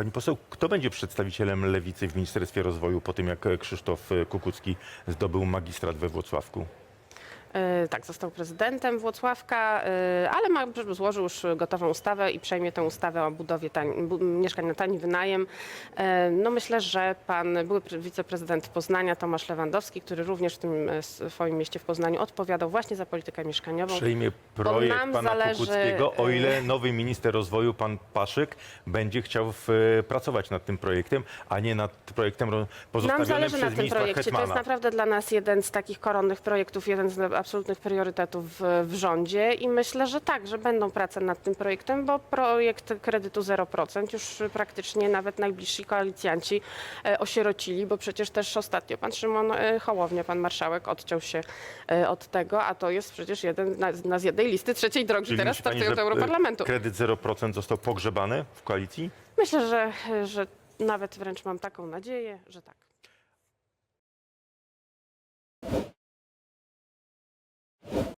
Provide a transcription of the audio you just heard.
Pani poseł, kto będzie przedstawicielem lewicy w Ministerstwie Rozwoju po tym, jak Krzysztof Kukucki zdobył magistrat we Włocławku? E, Tak, został prezydentem Włocławka, e, ale ma, złożył już gotową ustawę i przejmie tę ustawę o budowie tań, bu, mieszkań na tani wynajem. E, No myślę, że pan były pre- wiceprezydent Poznania Tomasz Lewandowski, który również w tym swoim mieście w Poznaniu odpowiadał właśnie za politykę mieszkaniową. Przejmie projekt pana zależy, Kukuckiego, o ile nowy minister rozwoju, pan Paszyk, będzie chciał w, pracować nad tym projektem, a nie nad projektem ro- Nam pozostawionym zależy na tym projekcie. To jest Hetmana. naprawdę dla nas jeden z takich koronnych projektów, jeden z absolutnych priorytetów w, rządzie i myślę, że tak, że będą prace nad tym projektem, bo projekt kredytu 0% już praktycznie nawet najbliżsi koalicjanci e, osierocili, bo przecież też ostatnio pan Szymon e, Hołownia, pan marszałek odciął się e, od tego, a to jest przecież jeden na, z jednej listy trzeciej drogi Czyli teraz startują do Europarlamentu. Kredyt 0% został pogrzebany w koalicji? Myślę, że, że nawet wręcz mam taką nadzieję, że tak.